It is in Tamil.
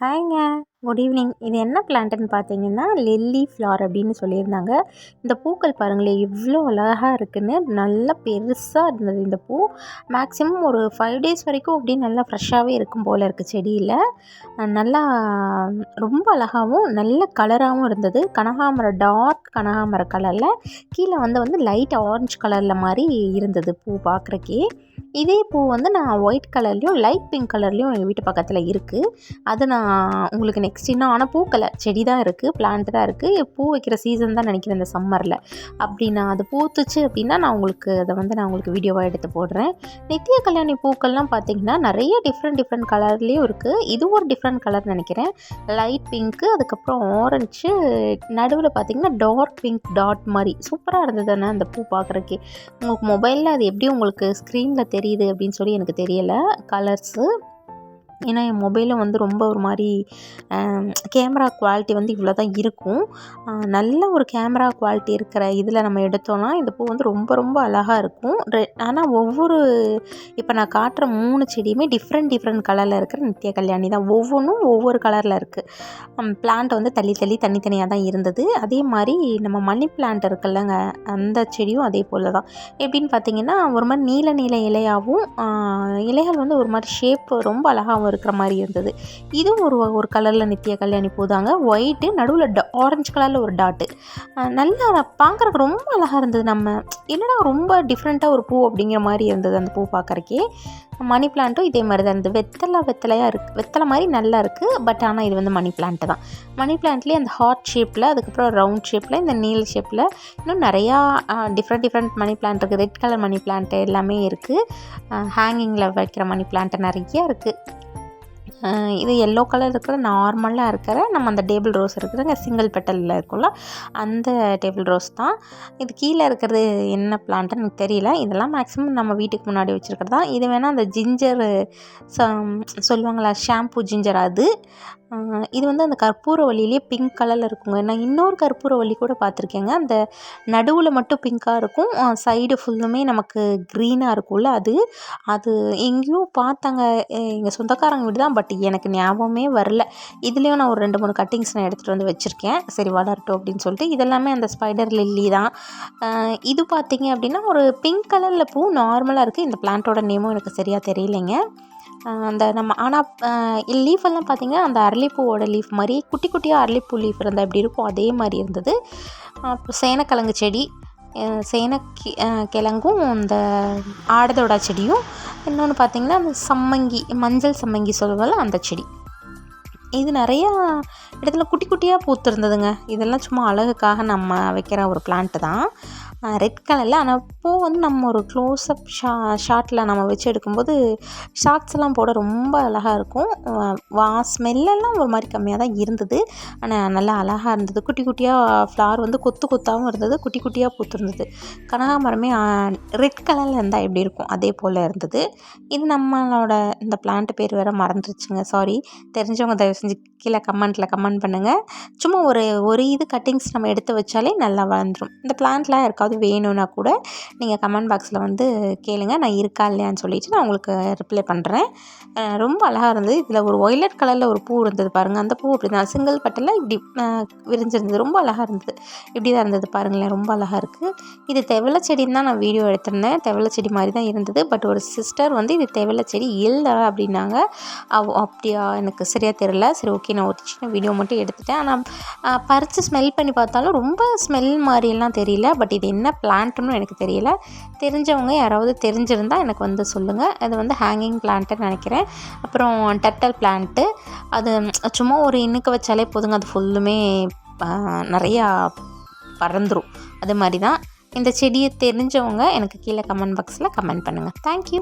ஹாய்ங்க. Good evening. இது என்ன பிளான்ட்டுன்னு பார்த்தீங்கன்னா லில்லி ஃப்ளார் அப்படின்னு சொல்லியிருந்தாங்க. இந்த பூக்கள் பாருங்களேன் எவ்வளோ அழகாக இருக்குதுன்னு நல்லா பெருசாக இருந்தது இந்த பூ. மேக்ஸிமம் ஒரு ஃபைவ் டேஸ் வரைக்கும் அப்படியே நல்லா ஃப்ரெஷ்ஷாகவே இருக்கும் போல் இருக்குது செடியில். நல்லா ரொம்ப அழகாகவும் நல்ல கலராகவும் இருந்தது. கனகாமரம் டார்க் கனகாமர கலரில் கீழே வந்து வந்து லைட் ஆரஞ்சு கலரில் மாதிரி இருந்தது பூ பார்க்குறக்கே. இதே பூ வந்து நான் ஒயிட் கலர்லேயும் லைட் பிங்க் கலர்லேயும் எங்கள் வீட்டு பக்கத்தில் இருக்குது அது நான் உங்களுக்கு நெக்ஸ்ட் இன்னும் ஆனால் பூக்கலை செடி தான் இருக்குது பிளான்ட் தான் இருக்குது பூ வைக்கிற சீசன் தான் நினைக்கிறேன் இந்த சம்மரில் அப்படி நான் அது பூத்துச்சு அப்படின்னா நான் உங்களுக்கு அதை வந்து நான் உங்களுக்கு வீடியோவாக எடுத்து போடுறேன். நித்திய கல்யாணி பூக்கள்லாம் பார்த்திங்கன்னா நிறைய டிஃப்ரெண்ட் டிஃப்ரெண்ட் கலர்லேயும் இருக்குது இது ஒரு டிஃப்ரெண்ட் கலர் நினைக்கிறேன். லைட் பிங்க்கு அதுக்கப்புறம் ஆரஞ்சு நடுவில் பார்த்திங்கன்னா டார்க் பிங்க் டாட் மாதிரி. சூப்பராக இருந்தது தானே அந்த பூ பார்க்குறக்கே உங்களுக்கு மொபைலில் அது எப்படி உங்களுக்கு ஸ்க்ரீனில் தெரியுது அப்படின்னு சொல்லி எனக்கு தெரியலை. கலர்ஸு ஏன்னா என் மொபைலும் வந்து ரொம்ப ஒரு மாதிரி கேமரா குவாலிட்டி வந்து இவ்வளோ தான் இருக்கும் நல்ல ஒரு கேமரா குவாலிட்டி இருக்கிற இதில் நம்ம எடுத்தோன்னா இந்த பூ வந்து ரொம்ப ரொம்ப அழகாக இருக்கும். ரெ ஆனால் ஒவ்வொரு இப்போ நான் காட்டுற மூணு செடியுமே டிஃப்ரெண்ட் டிஃப்ரெண்ட் கலரில் இருக்கிற நித்திய கல்யாணி தான். ஒவ்வொன்றும் ஒவ்வொரு கலரில் இருக்குது பிளான்ட் வந்து தள்ளி தள்ளி தனித்தனியாக தான் இருந்தது. அதே மாதிரி நம்ம மணி பிளான்ட் இருக்குல்லங்க அந்த செடியும் அதே போல் தான். எப்படின்னு பார்த்தீங்கன்னா ஒரு மாதிரி நீல நீல இலையாகவும் இலைகள் வந்து ஒரு மாதிரி ஷேப் ரொம்ப அழகாகவும் இருக்கிற மாதிரி இருந்தது. இதுவும் ஒரு ஒரு கலரில் நித்திய கல்யாணி போதாங்க. ஒயிட்டு நடுவில் ட ஆரஞ்சு கலரில் ஒரு டாட்டு நல்லா பார்க்குறக்கு ரொம்ப அழகாக இருந்தது நம்ம. என்னடா ரொம்ப டிஃப்ரெண்ட்டாக ஒரு பூ அப்படிங்கிற மாதிரி இருந்தது அந்த பூ பார்க்குறக்கே மணி பிளான்ட்டும் இதே மாதிரி தான் இருந்தது. வெத்தலை வெத்தலையாக இருக்குது வெத்தலை மாதிரி நல்லா இருக்குது பட் ஆனால் இது வந்து மணி பிளான்ட்டு தான். மணி பிளான்ட்லேயே அந்த ஹார்ட் ஷேப்பில் அதுக்கப்புறம் ரவுண்ட் ஷேப்பில் இந்த நீல் ஷேப்பில் இன்னும் நிறையா டிஃப்ரெண்ட் டிஃப்ரெண்ட் மணி பிளான்ட் இருக்குது ரெட் கலர் மணி பிளான்ட் எல்லாமே இருக்குது ஹேங்கிங்கில் வைக்கிற மணி பிளான்ட்டு நிறையா இருக்குது இது எல்லோ கலர் இருக்கிற நார்மலாக இருக்கிற நம்ம அந்த டேபிள் ரோஸ் இருக்கிற சிங்கிள் பெட்டலில் இருக்கும்ல அந்த டேபிள் ரோஸ் தான். இது கீழே இருக்கிறது என்ன பிளான்ட்டுன்னு எனக்கு தெரியல. இதெல்லாம் மேக்ஸிமம் நம்ம வீட்டுக்கு முன்னாடி வச்சுருக்கிறது தான் இது வேணால் அந்த ஜிஞ்சர் சொல்லுவாங்களா ஷாம்பு ஜிஞ்சர் அது. இது வந்து அந்த கற்பூரவல்லியிலே பிங்க் கலரில் இருக்குங்க. நான் இன்னொரு கற்பூரவல்லி கூட பார்த்துருக்கேங்க. அந்த நடுவில் மட்டும் பிங்க்காக இருக்கும். சைடு ஃபுல்லுமே நமக்கு க்ரீனாக இருக்கும்ல அது. அது எங்கேயோ பார்த்தாங்க. எங்கள் சொந்தக்காரங்க வீடு தான். பட் எனக்கு ஞாபகமே வரல. இதுலேயும் நான் ஒரு ரெண்டு மூணு கட்டிங்ஸ் நான் எடுத்துகிட்டு வந்து வச்சுருக்கேன். சரி வளரட்டும் அப்படின்னு சொல்லிட்டு. இதெல்லாமே அந்த ஸ்பைடர் லில்லி தான். இது பார்த்தீங்க அப்படின்னா ஒரு பிங்க் கலரில் பூ நார்மலாக இருக்குது இந்த பிளான்ட்டோட நேமும் எனக்கு சரியாக தெரியலைங்க. அந்த நம்ம ஆனால் லீஃபெல்லாம் பார்த்திங்கன்னா அந்த அரளிப்பூவோட லீஃப் மாதிரி குட்டி குட்டியாக அரளிப்பூ லீஃப் இருந்தால் எப்படி இருக்கும் அதே மாதிரி இருந்தது. அப்புறம் சேனக்கிழங்கு செடி சேனக்கி கிழங்கும் இந்த ஆடதோட செடியும் இன்னொன்று பார்த்திங்கன்னா அந்த சம்மங்கி மஞ்சள் சம்மங்கி சொல்லுவோம்ல அந்த செடி. இது நிறையா இடத்துல குட்டி குட்டியாக பூத்துருந்ததுங்க. இதெல்லாம் சும்மா அழகுக்காக நம்ம வைக்கிற ஒரு பிளான்ட்டு தான். ரெட் கலரில் ஆனால் பூ வந்து நம்ம ஒரு க்ளோஸ்அப் ஷா ஷாட்டில் நம்ம வச்சு எடுக்கும்போது ஷார்ட்ஸ் எல்லாம் போட ரொம்ப அழகாக இருக்கும். வா ஸ்மெல்லெல்லாம் ஒரு மாதிரி கம்மியாக தான் இருந்தது. ஆனால் நல்லா அழகாக இருந்தது. குட்டி குட்டியாக ஃப்ளார் வந்து கொத்து கொத்தாகவும் இருந்தது. குட்டி குட்டியாக பூத்துருந்தது. கனகாமரமே ரெட் கலரில் இருந்தால் எப்படி இருக்கும்? அதே போல் இருந்தது. இது நம்மளோட இந்த பிளான்ட் பேர் வேறு மறந்துருச்சுங்க. சாரி தெரிஞ்சவங்க தயவு செஞ்சு கீழே கமெண்ட்டில் கமெண்ட் பண்ணுங்கள் சும்மா ஒரு ஒரு இது கட்டிங்ஸ் நம்ம எடுத்து வச்சாலே நல்லா வளர்ந்துடும் இந்த பிளான்ட்லாம் இருக்கா ஏதாவது வேணும்னா கூட நீங்கள் கமெண்ட் பாக்ஸில் வந்து கேளுங்க. நான் இருக்கா இல்லையான்னு சொல்லிவிட்டு நான் உங்களுக்கு ரிப்ளை பண்ணுறேன் ரொம்ப அழகாக இருந்தது. இதில் ஒரு ஒய்லட் கலரில் ஒரு பூ இருந்தது பாருங்கள் அந்த பூ அப்படி தான் சிங்கிள் பட்டில் இப்படி விரிஞ்சிருந்தது. ரொம்ப அழகாக இருந்தது. இப்படி தான் இருந்தது பாருங்களேன். ரொம்ப அழகாக இருக்குது இது தெவலை செடின்னு தான் நான் வீடியோ எடுத்திருந்தேன். தெவலை செடி மாதிரி தான் இருந்தது. பட் ஒரு சிஸ்டர் வந்து இது தெவலை செடி இல்லை அப்படின்னாங்க. அப்படியா? எனக்கு சரியாக தெரியல. சரி ஓகே நான் ஒரு சின்ன வீடியோ மட்டும் எடுத்துட்டேன். ஆனால் பறித்து ஸ்மெல் பண்ணி பார்த்தாலும் ரொம்ப ஸ்மெல் மாதிரிலாம் தெரியல. பட் இது என்ன பிளான்ட்டுன்னு எனக்கு தெரியல. தெரிஞ்சவங்க யாராவது தெரிஞ்சிருந்தால் எனக்கு வந்து சொல்லுங்கள் அது வந்து ஹேங்கிங் பிளான்ட்டுன்னு நினைக்கிறேன். அப்புறம் டெட்டல் பிளான்ட்டு அது சும்மா ஒரு இன்னுக்கு வச்சாலே போதுங்க. அது ஃபுல்லுமே நிறையா பறந்துடும் அது மாதிரி தான் இந்த செடியை தெரிஞ்சவங்க எனக்கு கீழே கமெண்ட் பாக்ஸில் கமெண்ட் பண்ணுங்கள் தேங்க்யூ